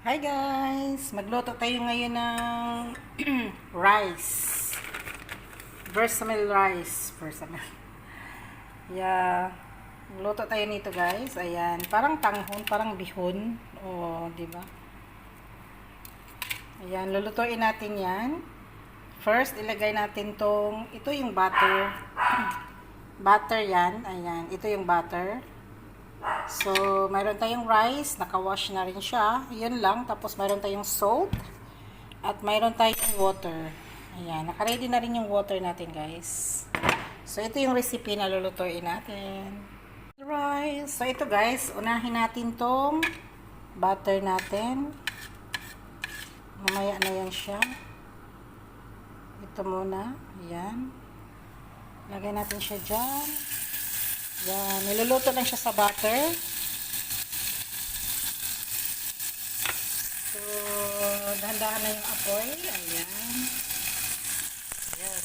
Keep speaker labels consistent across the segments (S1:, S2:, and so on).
S1: Hi guys! Magluto tayo ngayon ng rice. Versamel rice. Versamel. Yeah. Magluto tayo nito guys. Ayan. Parang tanghon, parang bihon. O, di ba? Ayan. Lulutuin natin yan. First, ilagay natin tong, ito yung butter. butter yan. Ayan. Ito yung butter. So, mayroon tayong rice, naka-wash na rin siya. Yun lang. Tapos, mayroon tayong salt. At mayroon tayong water. Ayan, naka-ready na rin yung water natin, guys. So, ito yung recipe na lulutuin natin. Rice. So, ito guys, unahin natin tong butter natin. Mamaya na yan siya. Ito muna. Ayan. Lagay natin siya dyan. Yan, niluluto lang siya sa butter. So, dahan-dahan na yung apoy. Ayan. Ayan.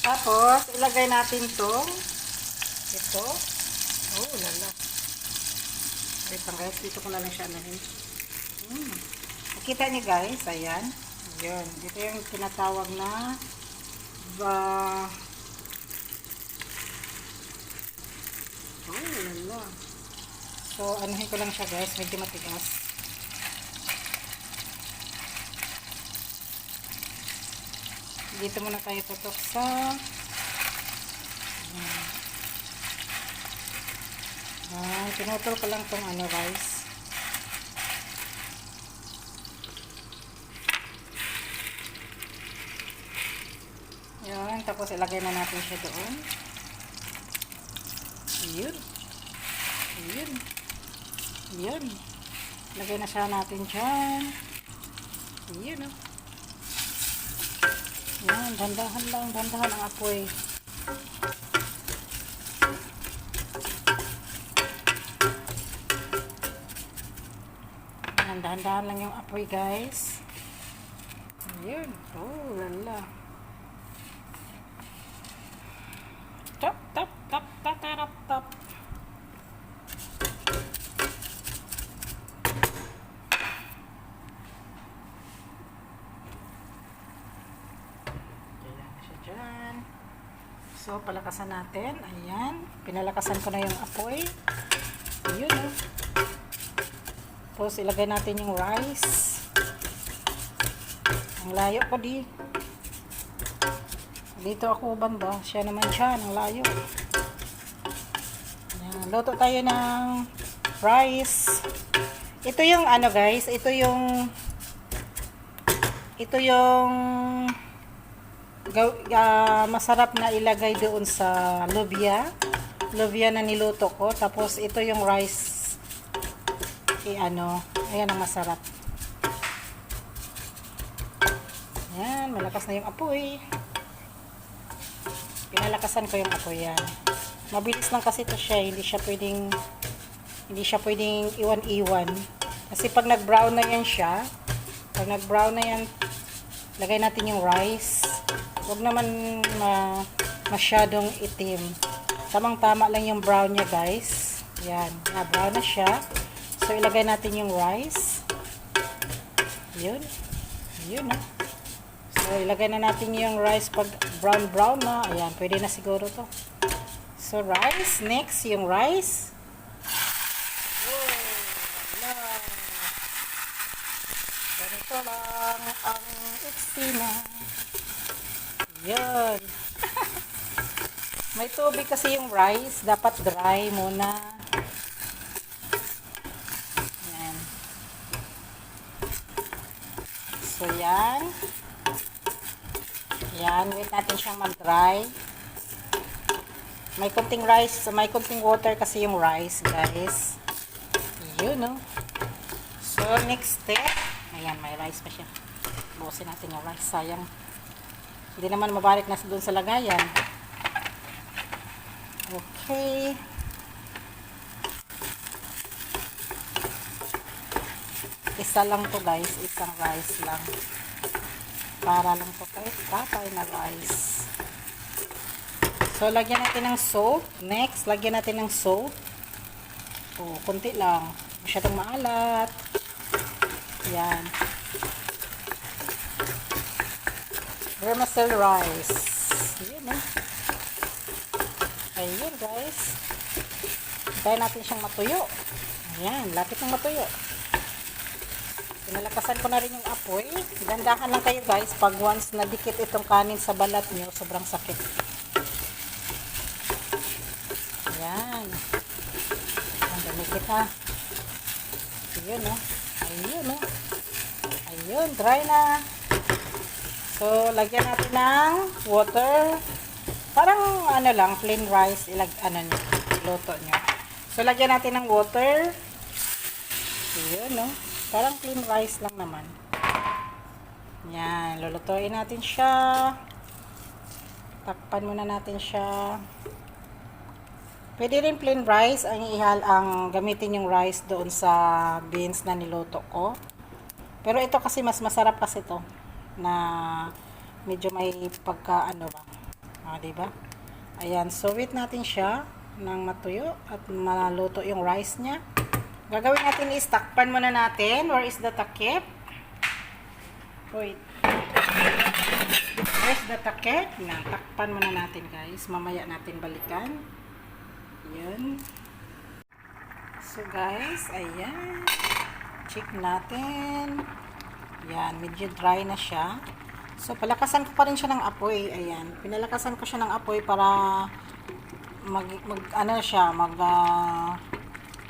S1: Tapos, ilagay natin to. Ito. Oh, lala. Wait lang dito ko na lang siya anahin. Hmm. Nakita niyo guys, ayan. Yun. Ito yung tinatawag na ba Oh, lala. So, anuhin ko lang siya guys. Medyo matigas. Dito muna tayo tutok sa Ah, pinutol ko lang tong ano rice. Yan, tapos ilagay na natin siya doon. Yun. Yun. Yun. Lagay na siya natin dyan. Yun, oh. Yan, dandahan lang, dandahan ang apoy. Yan, dahan-dahan lang yung apoy, guys. Yun. Oh, lala. Tap, tap, tap, tap, tap, tap. Ayan na siya dyan. So, palakasan natin. Ayan. Pinalakasan ko na yung apoy. Ayun, oh. Tapos, ilagay natin yung rice. Ang layo ko di. Dito ako banda. Siya naman siya. Ang layo. Ayan. Luto tayo ng rice. Ito yung ano guys. Ito yung ito yung ah, masarap na ilagay doon sa lubya. Lubya na niluto ko. Tapos ito yung rice i ano, ayan ang masarap. Ayan, malakas na yung apoy. Pinalakasan ko yung apoy yan. Mabilis lang kasi ito siya, hindi siya pwedeng hindi siya pwedeng iwan-iwan. Kasi pag nag-brown na yan siya, pag nag-brown na yan, lagay natin yung rice. Huwag naman ma masyadong itim. Tamang-tama lang yung brown niya, guys. Yan, na-brown na siya. So, ilagay natin yung rice. Yun. Yun, ah. So, ilagay na natin yung rice pag brown-brown na. Ayan, pwede na siguro to. So, rice. Next, yung rice. Ganito lang ang eksena. Yan. May tubig kasi yung rice. Dapat dry muna. Yan. So, yan. Yan. Wait natin siyang mag-dry. May kunting rice, may kunting water kasi yung rice, guys. Yun, no? So, next step. Ayan, may rice pa siya. Bukasin natin yung rice. Sayang. Hindi naman mabalik na doon sa lagayan. Okay. Isa lang to guys. Isang rice lang. Para lang to kay tatay na rice. So, lagyan natin ng soap. Next, lagyan natin ng soap. O, konti lang. Masyadong maalat. Yan. Vermicelli rice. Yun eh. Ayun guys. Hintayin natin siyang matuyo. Ayan, lapit ng matuyo. Pinalakasan ko na rin yung apoy. Dandahan lang kayo guys pag once nadikit itong kanin sa balat nyo, sobrang sakit. Ayan. Ang dumikit na. Ayun oh. Ayun oh. Ayun, dry na. So, lagyan natin ng water. Parang ano lang, plain rice, ilag, ano nyo, luto nyo. So, lagyan natin ng water. Ayun, no? Parang plain rice lang naman. Yan, lulutuin natin siya. Takpan muna natin siya. Pwede rin plain rice ang ihal ang gamitin yung rice doon sa beans na niluto ko. Pero ito kasi mas masarap kasi to na medyo may pagka ano ba. Ah, 'di ba? Ayan, so wait natin siya ng matuyo at maluto yung rice niya. Gagawin natin is takpan muna natin. Where is the takip? Wait. Where's the takip? Na, takpan muna natin guys. Mamaya natin balikan. Ayan. So guys, ayan. Check natin. Ayan, medyo dry na siya. So, palakasan ko pa rin siya ng apoy. Ayan. Pinalakasan ko siya ng apoy para mag, mag ano siya, mag uh,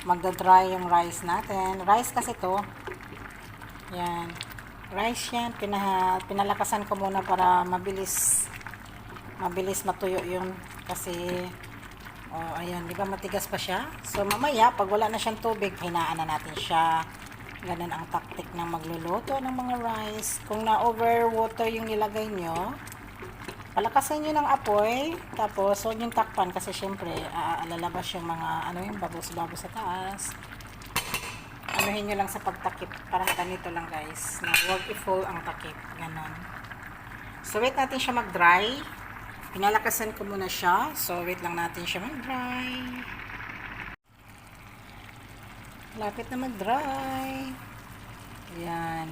S1: magda-dry yung rice natin. Rice kasi to. Ayan. Rice yan. Pinaha, pinalakasan ko muna para mabilis mabilis matuyo yun. Kasi oh, ayan, di ba matigas pa siya? So, mamaya, pag wala na siyang tubig, hinaan na natin siya. Ganun ang taktik ng magluluto ng mga rice. Kung na-overwater yung nilagay nyo, palakasin nyo ng apoy, tapos huwag yung takpan kasi syempre, uh, lalabas yung mga, ano yung babos-babos sa taas. Anuhin nyo lang sa pagtakip. Parang ganito lang guys, na huwag i-full ang takip. Ganon. So, wait natin siya mag-dry. Pinalakasan ko muna siya. So, wait lang natin siya mag-dry. Lapit na mag-dry. Ayan.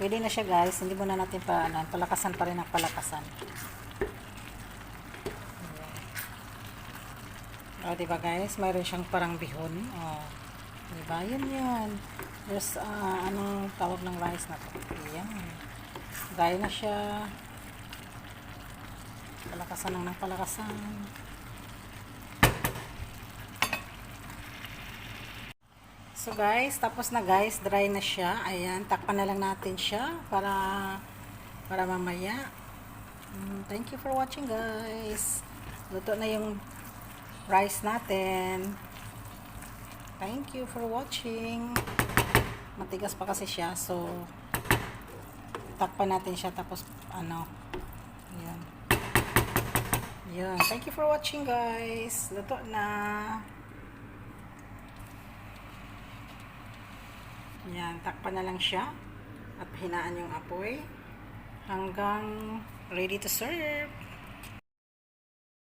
S1: Pwede na siya guys. Hindi muna natin pa, ano, palakasan pa rin ang palakasan. O, diba guys? Mayroon siyang parang bihon. O. Diba? Yun yan. There's, uh, anong tawag ng rice na to? Ayan. Dry na siya. Palakasan lang ng palakasan. So guys, tapos na guys, dry na siya. Ayan, takpan na lang natin siya para para mamaya. Mm, thank you for watching guys. Luto na yung rice natin. Thank you for watching. Matigas pa kasi siya, so takpan natin siya tapos ano. Ayan. Ayan. Thank you for watching guys. Luto na. Yan, takpan na lang siya at hinaan yung apoy hanggang ready to serve.